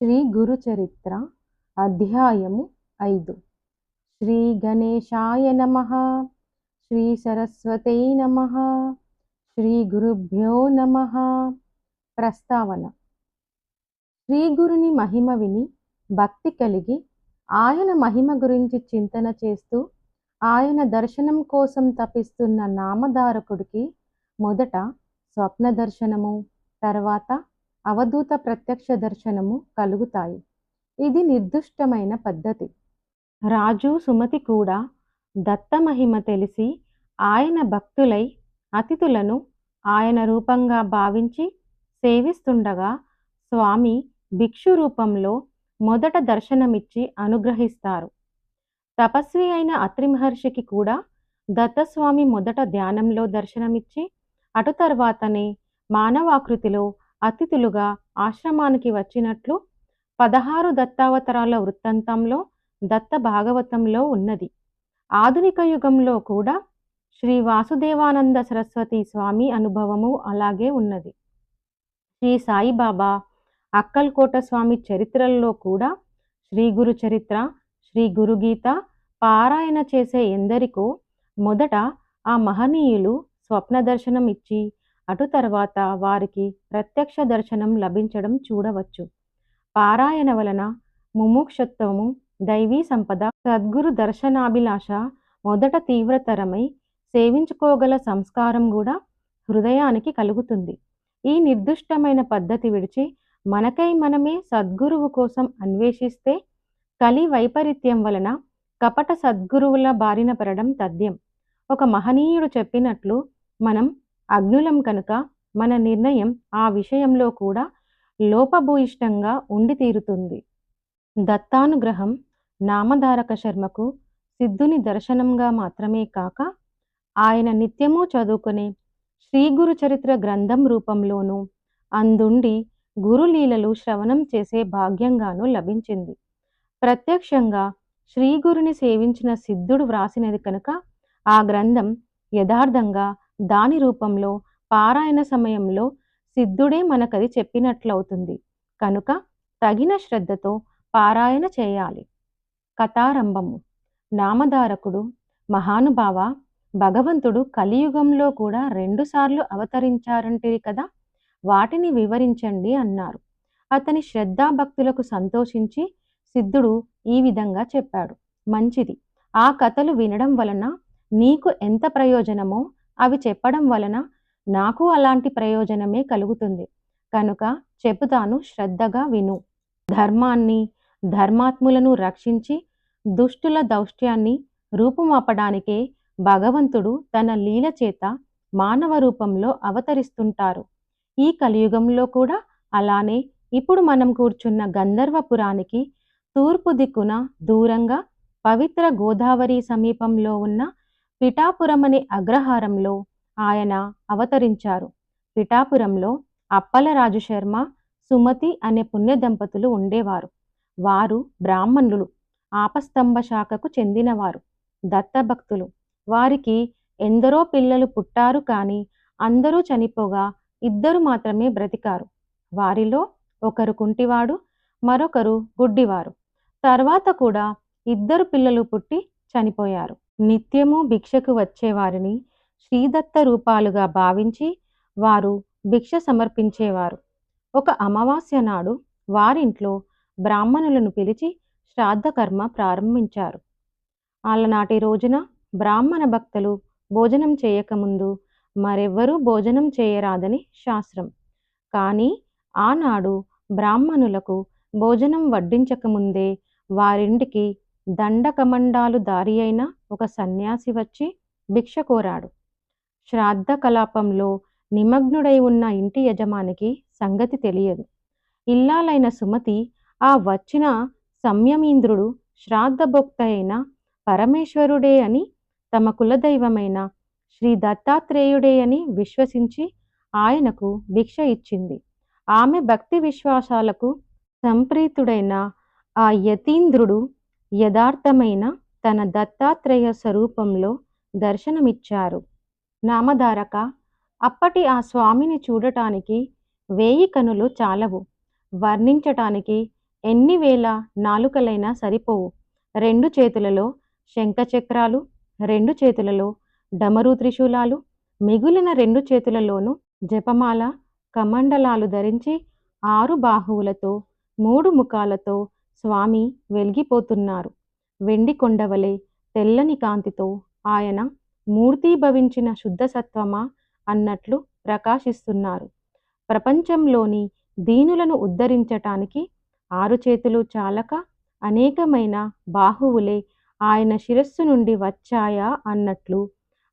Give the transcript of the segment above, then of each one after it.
శ్రీ గురు చరిత్ర అధ్యాయము ఐదు. శ్రీ గణేశాయ నమ. శ్రీ సరస్వతై నమ. శ్రీ గురుభ్యో నమ. ప్రస్తావన. శ్రీ గురుని మహిమ విని భక్తి కలిగి ఆయన మహిమ గురించి చింతన చేస్తూ ఆయన దర్శనం కోసం తపిస్తున్న నామధారకుడికి మొదట స్వప్న దర్శనము తర్వాత అవధూత ప్రత్యక్ష దర్శనము కలుగుతాయి. ఇది నిర్దిష్టమైన పద్ధతి. రాజు సుమతి కూడా దత్త మహిమ తెలిసి ఆయన భక్తులై అతిథులను ఆయన రూపంగా భావించి సేవిస్తుండగా స్వామి భిక్షు రూపంలో మొదట దర్శనమిచ్చి అనుగ్రహిస్తారు. తపస్వి అయిన అత్రి మహర్షికి కూడా దత్తస్వామి మొదట ధ్యానంలో దర్శనమిచ్చి అటు తర్వాతనే మానవాకృతిలో అతిథులుగా ఆశ్రమానికి వచ్చినట్లు పదహారు దత్తావతరాల వృత్తాంతంలో దత్త భాగవతంలో ఉన్నది. ఆధునిక యుగంలో కూడా శ్రీ వాసుదేవానంద సరస్వతి స్వామి అనుభవము అలాగే ఉన్నది. శ్రీ సాయిబాబా అక్కల్కోట స్వామి చరిత్రల్లో కూడా శ్రీ గురు చరిత్ర శ్రీ గురుగీత పారాయణ చేసే ఎందరికో మొదట ఆ మహనీయులు స్వప్న దర్శనం ఇచ్చి అటు తర్వాత వారికి ప్రత్యక్ష దర్శనం లభించడం చూడవచ్చు. పారాయణ వలన ముముక్షత్వము దైవీ సంపద సద్గురు దర్శనాభిలాష మొదట తీవ్రతరమై సేవించుకోగల సంస్కారం కూడా హృదయానికి కలుగుతుంది. ఈ నిర్దిష్టమైన పద్ధతి విడిచి మనకై మనమే సద్గురువు కోసం అన్వేషిస్తే కలి వైపరీత్యం వలన కపట సద్గురువుల బారిన పడడం తథ్యం. ఒక మహనీయుడు చెప్పినట్లు మనం అగ్నులం కనుక మన నిర్ణయం ఆ విషయంలో కూడా లోపభూయిష్టంగా ఉండి తీరుతుంది. దత్తానుగ్రహం నామధారక శర్మకు సిద్ధుని దర్శనంగా మాత్రమే కాక ఆయన నిత్యము చదువుకునే శ్రీగురు చరిత్ర గ్రంథం రూపంలోనూ అందుండి గురులీలలు శ్రవణం చేసే భాగ్యంగానూ లభించింది. ప్రత్యక్షంగా శ్రీగురుని సేవించిన సిద్ధుడు వ్రాసినది కనుక ఆ గ్రంథం యథార్థంగా దాని రూపంలో పారాయణ సమయంలో సిద్ధుడే మనకది చెప్పినట్లవుతుంది. కనుక తగిన శ్రద్ధతో పారాయణ చేయాలి. కథారంభము. నామధారకుడు మహానుభావ భగవంతుడు కలియుగంలో కూడా రెండుసార్లు అవతరించారంటిరి కదా? వాటిని వివరించండి అన్నారు. అతని శ్రద్ధాభక్తులకు సంతోషించి సిద్ధుడు ఈ విధంగా చెప్పాడు. మంచిది. ఆ కథలు వినడం వలన నీకు ఎంత ప్రయోజనమో అవి చెప్పడం వలన నాకు అలాంటి ప్రయోజనమే కలుగుతుంది. కనుక చెబుతాను శ్రద్ధగా విను. ధర్మాన్ని ధర్మాత్ములను రక్షించి దుష్టుల దౌష్ట్యాన్ని రూపుమాపడానికే భగవంతుడు తన లీల చేత మానవ రూపంలో అవతరిస్తుంటారు. ఈ కలియుగంలో కూడా అలానే ఇప్పుడు మనం కూర్చున్న గంధర్వపురానికి తూర్పు దిక్కున దూరంగా పవిత్ర గోదావరి సమీపంలో ఉన్న పిఠాపురం అనే అగ్రహారంలో ఆయన అవతరించారు. పిఠాపురంలో అప్పలరాజు శర్మ సుమతి అనే పుణ్య దంపతులు ఉండేవారు. వారు బ్రాహ్మణులు ఆపస్తంభ శాఖకు చెందినవారు. దత్తభక్తులు. వారికి ఎందరో పిల్లలు పుట్టారు కానీ అందరూ చనిపోగా ఇద్దరు మాత్రమే బ్రతికారు. వారిలో ఒకరు కుంటివాడు మరొకరు గుడ్డివారు. తర్వాత కూడా ఇద్దరు పిల్లలు పుట్టి చనిపోయారు. నిత్యము భిక్షకు వచ్చేవారిని శ్రీదత్త రూపాలుగా భావించి వారు భిక్ష సమర్పించేవారు. ఒక అమావాస్య నాడు వారింట్లో బ్రాహ్మణులను పిలిచి శ్రాద్ధకర్మ ప్రారంభించారు. ఆలనాటి రోజున బ్రాహ్మణ భక్తులు భోజనం చేయకముందు మరెవ్వరూ భోజనం చేయరాదని శాస్త్రం. కానీ ఆనాడు బ్రాహ్మణులకు భోజనం వడ్డించకముందే వారింటికి దండకమండాలు దారి అయిన ఒక సన్యాసి వచ్చి భిక్ష కోరాడు. శ్రాద్ధ కలాపంలో నిమగ్నుడై ఉన్న ఇంటి యజమానికి సంగతి తెలియదు. ఇల్లాలైన సుమతి ఆ వచ్చిన సంయమీంద్రుడు శ్రాద్ధభోక్త అయిన పరమేశ్వరుడే అని తమ కులదైవమైన శ్రీ దత్తాత్రేయుడే అని విశ్వసించి ఆయనకు భిక్ష ఇచ్చింది. ఆమె భక్తి విశ్వాసాలకు సంప్రీతుడైన ఆ యతీంద్రుడు యథార్థమైన తన దత్తాత్రేయ స్వరూపంలో దర్శనమిచ్చారు. నామధారక అప్పటి ఆ స్వామిని చూడటానికి వేయి కనులు చాలవు. వర్ణించటానికి ఎన్ని వేల నాలుకలైనా సరిపోవు. రెండు చేతులలో శంఖచక్రాలు రెండు చేతులలో డమరు త్రిశూలాలు మిగిలిన రెండు చేతులలోనూ జపమాల కమండలాలు ధరించి ఆరు బాహువులతో మూడు ముఖాలతో స్వామి వెలిగిపోతున్నారు. వెండి కొండవలే తెల్లని కాంతితో ఆయన మూర్తీభవించిన శుద్ధసత్వమా అన్నట్లు ప్రకాశిస్తున్నారు. ప్రపంచంలోని దీనులను ఉద్ధరించటానికి ఆరు చేతులు చాలక అనేకమైన బాహువులే ఆయన శిరస్సు నుండి వచ్చాయా అన్నట్లు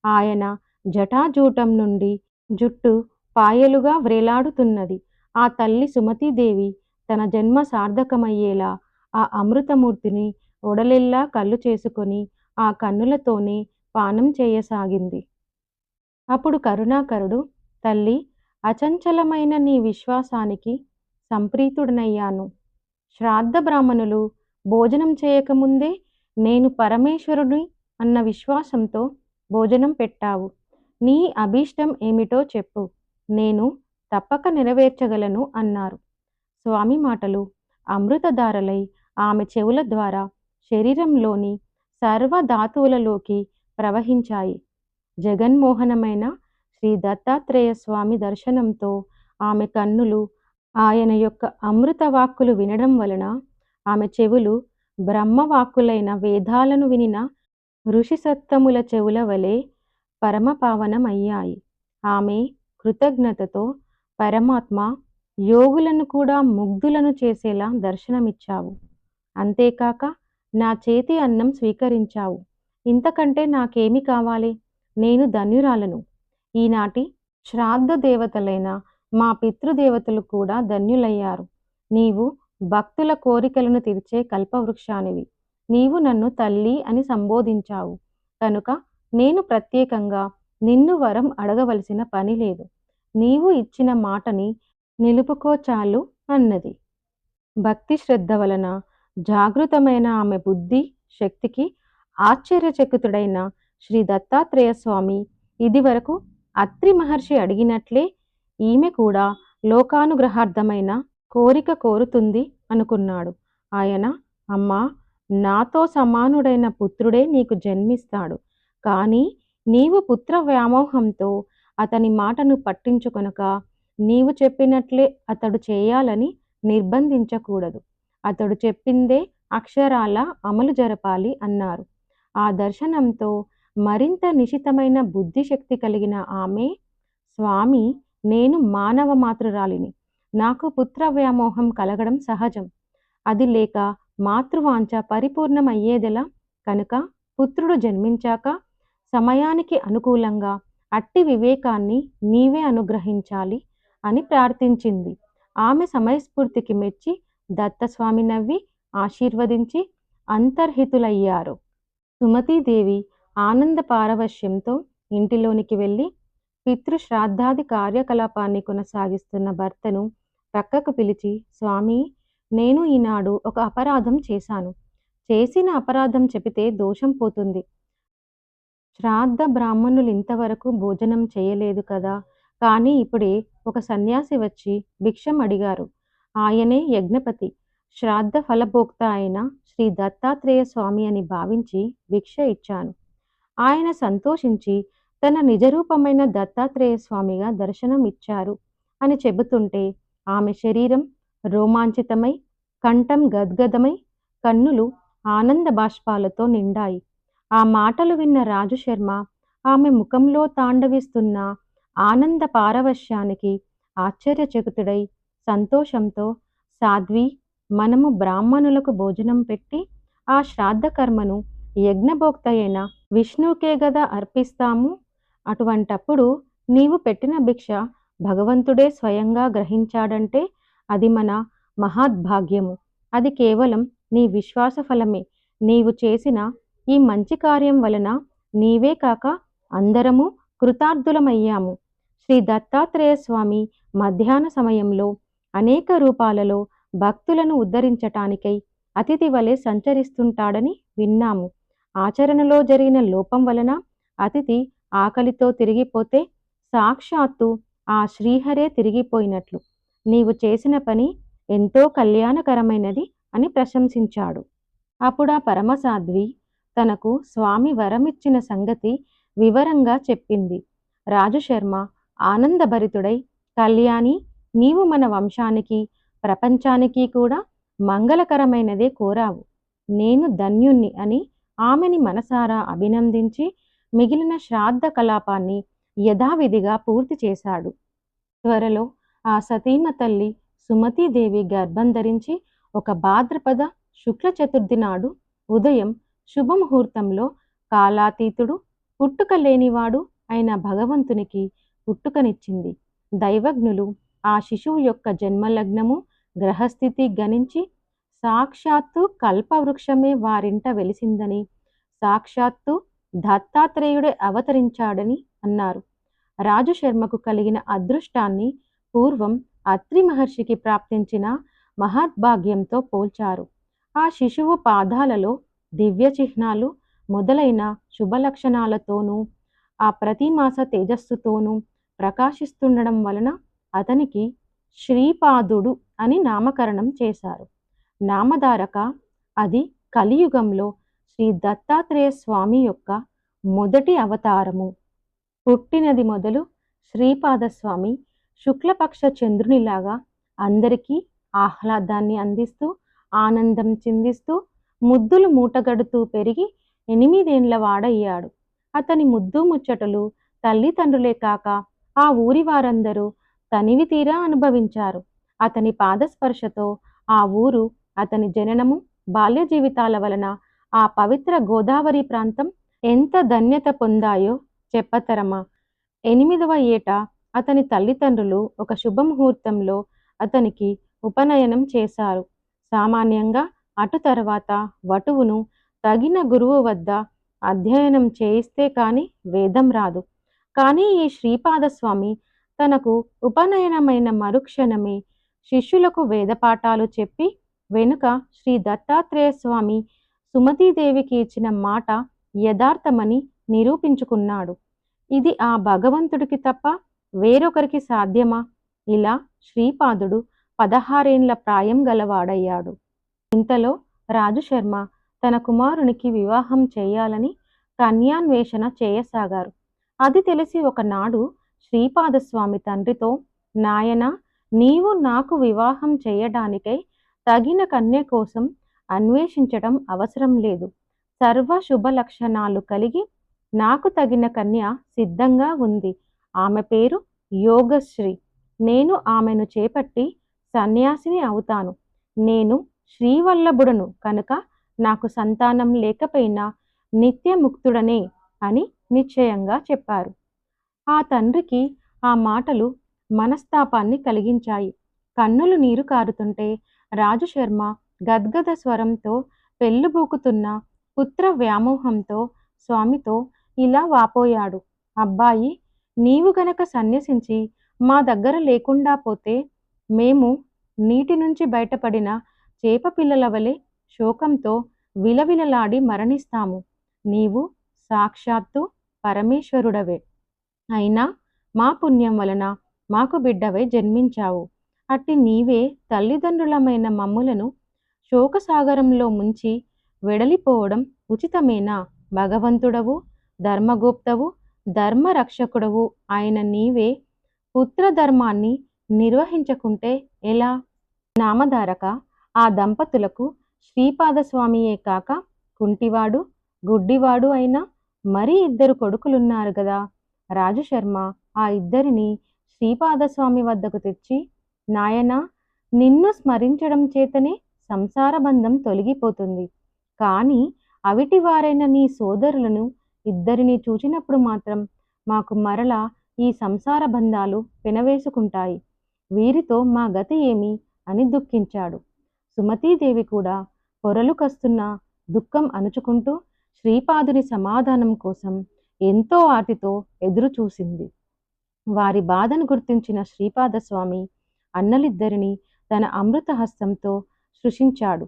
ఆయన జటాజూటం నుండి జుట్టు పాయలుగా వ్రేలాడుతున్నది. ఆ తల్లి సుమతీదేవి తన జన్మ సార్థకమయ్యేలా ఆ అమృతమూర్తిని ఒడలిల్లా కళ్ళు చేసుకొని ఆ కన్నులతోనే పానం చేయసాగింది. అప్పుడు కరుణాకరుడు తల్లి అచంచలమైన నీ విశ్వాసానికి సంప్రీతుడనయ్యాను. శ్రాద్ధ బ్రాహ్మణులు భోజనం చేయకముందే నేను పరమేశ్వరుడి అన్న విశ్వాసంతో భోజనం పెట్టావు. నీ అభీష్టం ఏమిటో చెప్పు. నేను తప్పక నెరవేర్చగలను అన్నారు. స్వామి మాటలు అమృతధారలై ఆమె చెవుల ద్వారా శరీరంలోని సర్వధాతువులలోకి ప్రవహించాయి. జగన్మోహనమైన శ్రీ దత్తాత్రేయ స్వామి దర్శనంతో ఆమె కన్నులు ఆయన యొక్క అమృత వాక్కులు వినడం వలన ఆమె చెవులు బ్రహ్మవాక్కులైన వేదాలను వినిన ఋషిసత్తముల చెవుల వలె పరమపావనమయ్యాయి. ఆమె కృతజ్ఞతతో పరమాత్మ యోగులను కూడా ముగ్ధులను చేసేలా దర్శనమిచ్చావు. అంతేకాక నా చేతి అన్నం స్వీకరించావు. ఇంతకంటే నాకేమి కావాలి? నేను ధన్యురాలను. ఈనాటి శ్రాద్ధ దేవతలైన మా పితృదేవతలు కూడా ధన్యులయ్యారు. నీవు భక్తుల కోరికలను తీర్చే కల్పవృక్షానివి. నీవు నన్ను తల్లి అని సంబోధించావు. కనుక నేను ప్రత్యేకంగా నిన్ను వరం అడగవలసిన పని లేదు. నీవు ఇచ్చిన మాటని నిలుపుకోచాలు అన్నది. భక్తి శ్రద్ధ వలన జాగృతమైన ఆమె బుద్ధి శక్తికి ఆశ్చర్యచకితుడైన శ్రీ దత్తాత్రేయ స్వామి ఇదివరకు అత్రి మహర్షి అడిగినట్లే ఈమె కూడా లోకానుగ్రహార్థమైన కోరిక కోరుతుంది అనుకున్నాడు. ఆయన అమ్మా నాతో సమానుడైన పుత్రుడే నీకు జన్మిస్తాడు. కానీ నీవు పుత్ర వ్యామోహంతో అతని మాటను పట్టించుకొనక నీవు చెప్పినట్లే అతడు చేయాలని నిర్బంధించకూడదు. అతడు చెప్పిందే అక్షరాల అమలు జరపాలి అన్నారు. ఆ దర్శనంతో మరింత నిశితమైన బుద్ధిశక్తి కలిగిన ఆమె స్వామి నేను మానవ మాతృరాలిని. నాకు పుత్ర వ్యామోహం కలగడం సహజం. అది లేక మాతృవాంఛ పరిపూర్ణమయ్యేదెలా? కనుక పుత్రుడు జన్మించాక సమయానికి అనుకూలంగా అట్టి వివేకాన్ని నీవే అనుగ్రహించాలి అని ప్రార్థించింది. ఆమె సమయస్ఫూర్తికి మెచ్చి దత్తస్వామి నవ్వి ఆశీర్వదించి అంతర్హితులయ్యారు. సుమతీదేవి ఆనంద పారవశ్యంతో ఇంటిలోనికి వెళ్ళి పితృశ్రాద్ధాది కార్యకలాపాన్ని కొనసాగిస్తున్న భర్తను పక్కకు పిలిచి స్వామి నేను ఈనాడు ఒక అపరాధం చేశాను. చేసిన అపరాధం చెబితే దోషం పోతుంది. శ్రాద్ధ బ్రాహ్మణులు ఇంతవరకు భోజనం చేయలేదు కదా. కానీ ఇప్పుడే ఒక సన్యాసి వచ్చి భిక్షం అడిగారు ఆయనే యజ్ఞపతి. శ్రాద్ధ ఫలభోక్త అయిన శ్రీ దత్తాత్రేయ స్వామి అని భావించి భిక్ష ఇచ్చాను. ఆయన సంతోషించి తన నిజరూపమైన దత్తాత్రేయ స్వామిగా దర్శనం ఇచ్చారు అని చెబుతుంటే ఆమె శరీరం రోమాంచితమై కంఠం గద్గదమై కన్నులు ఆనంద బాష్పాలతో నిండాయి. ఆ మాటలు విన్న రాజు శర్మ ఆమె ముఖంలో తాండవిస్తున్న ఆనంద పారవశ్యానికి ఆశ్చర్యచకుతుడై సంతోషంతో సాధ్వి మనము బ్రాహ్మణులకు భోజనం పెట్టి ఆ శ్రాద్ధ కర్మను యజ్ఞభోక్త అయిన విష్ణుకే గదా అర్పిస్తాము? అటువంటప్పుడు నీవు పెట్టిన భిక్ష భగవంతుడే స్వయంగా గ్రహించాడంటే అది మన మహాద్భాగ్యము. అది కేవలం నీ విశ్వాస ఫలమే. నీవు చేసిన ఈ మంచి కార్యం వలన నీవే కాక అందరము కృతార్థులమయ్యాము. శ్రీ దత్తాత్రేయ స్వామి మధ్యాహ్న సమయంలో అనేక రూపాలలో భక్తులను ఉద్ధరించటానికై అతిథి వలె సంచరిస్తుంటాడని విన్నాము. ఆచరణలో జరిగిన లోపం వలన అతిథి ఆకలితో తిరిగిపోతే సాక్షాత్తు ఆ శ్రీహరే తిరిగిపోయినట్లు. నీవు చేసిన పని ఎంతో కళ్యాణకరమైనది అని ప్రశంసించాడు. అప్పుడా పరమసాధ్వి తనకు స్వామి వరమిచ్చిన సంగతి వివరంగా చెప్పింది. రాజశర్మ ఆనందభరితుడై కళ్యాణి నీవు మన వంశానికి ప్రపంచానికి కూడా మంగళకరమైనదే కోరావు. నేను ధన్యుణ్ణి అని ఆమెని మనసారా అభినందించి మిగిలిన శ్రాద్ధ కలాపాన్ని యథావిధిగా పూర్తి చేశాడు. త్వరలో ఆ సతీమ తల్లి సుమతీదేవి గర్భం ధరించి ఒక భాద్రపద శుక్ల చతుర్థి నాడు ఉదయం శుభముహూర్తంలో కాలాతీతుడు పుట్టుక లేనివాడు అయిన భగవంతునికి పుట్టుకనిచ్చింది. దైవజ్ఞులు ఆ శిశువు యొక్క జన్మలగ్నము గ్రహస్థితి గణించి సాక్షాత్తు కల్పవృక్షమే వారింట వెలిసిందని సాక్షాత్తు దత్తాత్రేయుడే అవతరించాడని అన్నారు. రాజుశర్మకు కలిగిన అదృష్టాన్ని పూర్వం అత్రి మహర్షికి ప్రాప్తించిన మహద్భాగ్యంతో పోల్చారు. ఆ శిశువు పాదాలలో దివ్య చిహ్నాలు మొదలైన శుభలక్షణాలతోనూ ఆ ప్రతిమాస తేజస్సుతోనూ ప్రకాశిస్తుండడం వలన అతనికి శ్రీపాదుడు అని నామకరణం చేశారు. నామధారక అది కలియుగంలో శ్రీ దత్తాత్రేయ స్వామి యొక్క మొదటి అవతారము. పుట్టినది మొదలు శ్రీపాదస్వామి శుక్లపక్ష చంద్రునిలాగా అందరికీ ఆహ్లాదాన్ని అందిస్తూ ఆనందం చిందిస్తూ ముద్దులు మూటగడుతూ పెరిగి ఎనిమిదేండ్ల వాడయ్యాడు. అతని ముద్దు ముచ్చటలు తల్లిదండ్రులే కాక ఆ ఊరి వారందరూ తనివి తీరా అనుభవించారు. అతని పాదస్పర్శతో ఆ ఊరు అతని జననము బాల్య జీవితాల వలన ఆ పవిత్ర గోదావరి ప్రాంతం ఎంత ధన్యత పొందాయో చెప్పతరమా? ఎనిమిదవ ఏట అతని తల్లిదండ్రులు ఒక శుభముహూర్తంలో అతనికి ఉపనయనం చేశారు. సామాన్యంగా అటు తర్వాత వటువును తగిన గురువు వద్ద అధ్యయనం చేయిస్తే కాని వేదం రాదు. కానీ ఈ శ్రీపాదస్వామి తనకు ఉపనయనమైన మరుక్షణమే శిష్యులకు వేదపాఠాలు చెప్పి వెనుక శ్రీ దత్తాత్రేయ స్వామి సుమతీదేవికి ఇచ్చిన మాట యథార్థమని నిరూపించుకున్నాడు. ఇది ఆ భగవంతుడికి తప్ప వేరొకరికి సాధ్యమా? ఇలా శ్రీపాదుడు పదహారేండ్ల ప్రాయం గలవాడయ్యాడు. ఇంతలో రాజుశర్మ తన కుమారునికి వివాహం చేయాలని కన్యాన్వేషణ చేయసాగారు. అది తెలిసి ఒకనాడు శ్రీపాదస్వామి తండ్రితో నాయన నీవు నాకు వివాహం చేయడానికై తగిన కన్య కోసం అన్వేషించడం అవసరం లేదు. సర్వ శుభ లక్షణాలు కలిగి నాకు తగిన కన్య సిద్ధంగా ఉంది. ఆమె పేరు యోగశ్రీ. నేను ఆమెను చేపట్టి సన్యాసిని అవుతాను. నేను శ్రీవల్లభుడను కనుక నాకు సంతానం లేకపోయినా నిత్యముక్తుడనే అని నిశ్చయంగా చెప్పారు. ఆ తండ్రికి ఆ మాటలు మనస్తాపాన్ని కలిగించాయి. కన్నులు నీరు కారుతుంటే రాజశర్మ గద్గద స్వరంతో పెళ్ళుబూకుతున్న పుత్ర వ్యామోహంతో స్వామితో ఇలా వాపోయాడు. అబ్బాయి నీవు గనక సన్యసించి మా దగ్గర లేకుండా పోతే మేము నీటి నుంచి బయటపడిన చేప పిల్లల వలె శోకంతో విలవిలలాడి మరణిస్తాము. నీవు సాక్షాత్తు పరమేశ్వరుడవే. అయినా మా పుణ్యం వలన మాకు బిడ్డవై జన్మించావు. అట్టి నీవే తల్లిదండ్రులమైన మమ్ములను శోకసాగరంలో ముంచి వెడలిపోవడం ఉచితమేనా? భగవంతుడవు ధర్మగుప్తవు ధర్మరక్షకుడవు ఆయన నీవే పుత్రధర్మాన్ని నిర్వహించకుంటే ఎలా? నామధారక ఆ దంపతులకు శ్రీపాదస్వామియే కాక కుంటివాడు గుడ్డివాడు అయిన మరి ఇద్దరు కొడుకులున్నారు కదా రాజశర్మ ఆ ఇద్దరిని శ్రీపాదస్వామి వద్దకు తెచ్చి నాయనా నిన్ను స్మరించడం చేతనే సంసార బంధం తొలగిపోతుంది. కానీ అవిటివారైన నీ సోదరులను ఇద్దరిని చూచినప్పుడు మాత్రం మాకు మరలా ఈ సంసార బంధాలు పెనవేసుకుంటాయి. వీరితో మా గతి ఏమి? అని దుఃఖించాడు. సుమతీదేవి కూడా పొరలు కస్తున్న దుఃఖం అణుచుకుంటూ శ్రీపాదుని సమాధానం కోసం ఎంతో ఆటితో ఎదురుచూసింది వారి బాధను గుర్తించిన శ్రీపాదస్వామి అన్నలిద్దరిని తన అమృత హస్తంతో సృషించాడు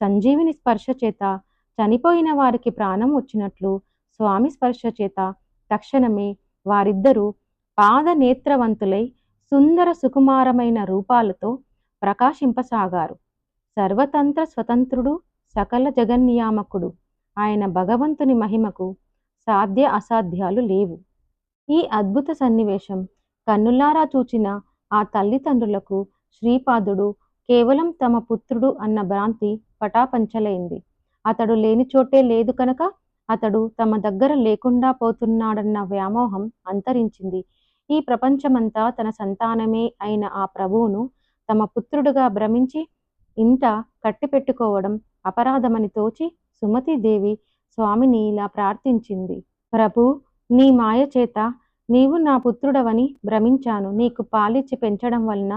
సంజీవిని స్పర్శ చేత చనిపోయిన వారికి ప్రాణం వచ్చినట్లు స్వామి స్పర్శ చేత తక్షణమే వారిద్దరూ పాదనేత్రవంతులై సుందర సుకుమారమైన రూపాలతో ప్రకాశింపసాగారు. సర్వతంత్ర స్వతంత్రుడు సకల జగన్నియామకుడు. ఆయన భగవంతుని మహిమకు సాధ్య అసాధ్యాలు లేవు. ఈ అద్భుత సన్నివేశం కన్నులారా చూచిన ఆ తల్లిదండ్రులకు శ్రీపాదుడు కేవలం తమ పుత్రుడు అన్న భ్రాంతి పటాపంచలైంది. అతడు లేని చోటే లేదు కనుక అతడు తమ దగ్గర లేకుండా పోతున్నాడన్న వ్యామోహం అంతరించింది. ఈ ప్రపంచమంతా తన సంతానమే అయిన ఆ ప్రభువును తమ పుత్రుడుగా భ్రమించి ఇంట కట్టిపెట్టుకోవడం అపరాధమని తోచి సుమతీదేవి స్వామిని ఇలా ప్రార్థించింది. ప్రభు నీ మాయ చేత నీవు నా పుత్రుడవని భ్రమించాను. నీకు పాలిచ్చి పెంచడం వలన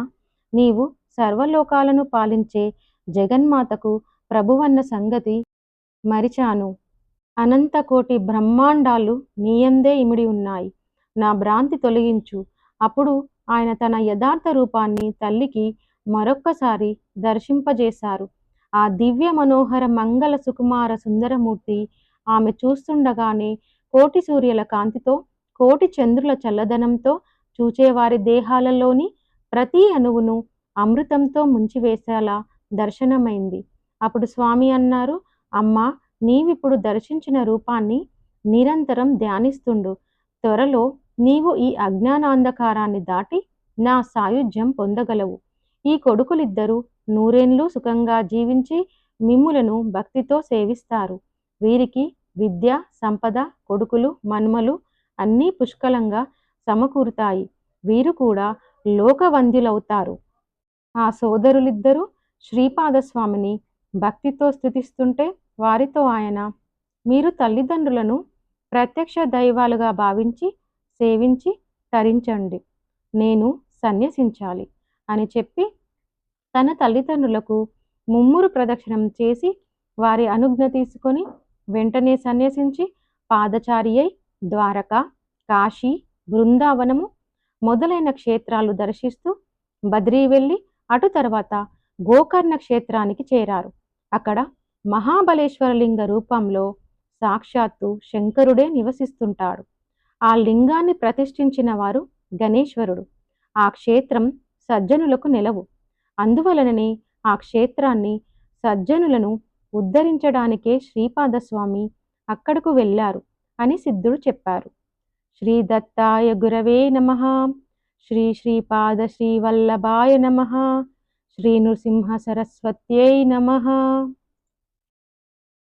నీవు సర్వలోకాలను పాలించే జగన్మాతకు ప్రభువన్న సంగతి మరిచాను. అనంత కోటి బ్రహ్మాండాలు నీయందే ఇమిడి ఉన్నాయి. నా భ్రాంతి తొలగించు. అప్పుడు ఆయన తన యథార్థ రూపాన్ని తల్లికి మరొక్కసారి దర్శింపజేశారు. ఆ దివ్య మనోహర మంగళ సుకుమార సుందరమూర్తి ఆమె చూస్తుండగానే కోటి సూర్యుల కాంతితో కోటి చంద్రుల చల్లదనంతో చూచేవారి దేహాలలోని ప్రతి అణువును అమృతంతో ముంచివేసేలా దర్శనమైంది. అప్పుడు స్వామి అన్నారు అమ్మా నీవిప్పుడు దర్శించిన రూపాన్ని నిరంతరం ధ్యానిస్తుండు. త్వరలో నీవు ఈ అజ్ఞానాంధకారాన్ని దాటి నా సాయుధ్యం పొందగలవు. ఈ కొడుకులిద్దరూ నూరేండ్లు సుఖంగా జీవించి మిమ్ములను భక్తితో సేవిస్తారు. వీరికి విద్య సంపద కొడుకులు మన్మలు అన్నీ పుష్కలంగా సమకూరుతాయి. వీరు కూడా లోకవంద్యులవుతారు ఆ సోదరులిద్దరూ శ్రీపాదస్వామిని భక్తితో స్థుతిస్తుంటే వారితో ఆయన మీరు తల్లిదండ్రులను ప్రత్యక్ష దైవాలుగా భావించి సేవించి తరించండి. నేను సన్యసించాలి అని చెప్పి తన తల్లిదండ్రులకు ముమ్మురు ప్రదక్షిణం చేసి వారి అనుజ్ఞ తీసుకొని వెంటనే సన్యసించి పాదచారి అయి ద్వారక కాశీ బృందావనము మొదలైన క్షేత్రాలు దర్శిస్తూ బద్రీ వెళ్ళి అటు తర్వాత గోకర్ణ క్షేత్రానికి చేరారు. అక్కడ మహాబలేశ్వరలింగ రూపంలో సాక్షాత్తు శంకరుడే నివసిస్తుంటాడు. ఆ లింగాన్ని ప్రతిష్ఠించిన వారు గణేశ్వరుడు. ఆ క్షేత్రం సజ్జనులకు నెలవు. అందువలననే ఆ క్షేత్రాన్ని సజ్జనులను ఉద్ధరించడానికే శ్రీపాదస్వామి అక్కడకు వెళ్ళారు అని సిద్ధుడు చెప్పారు. శ్రీ దత్తాయ గురవే నమ. శ్రీ శ్రీపాద శ్రీవల్లభాయ నమ. శ్రీ నృసింహ సరస్వత్యై నమ.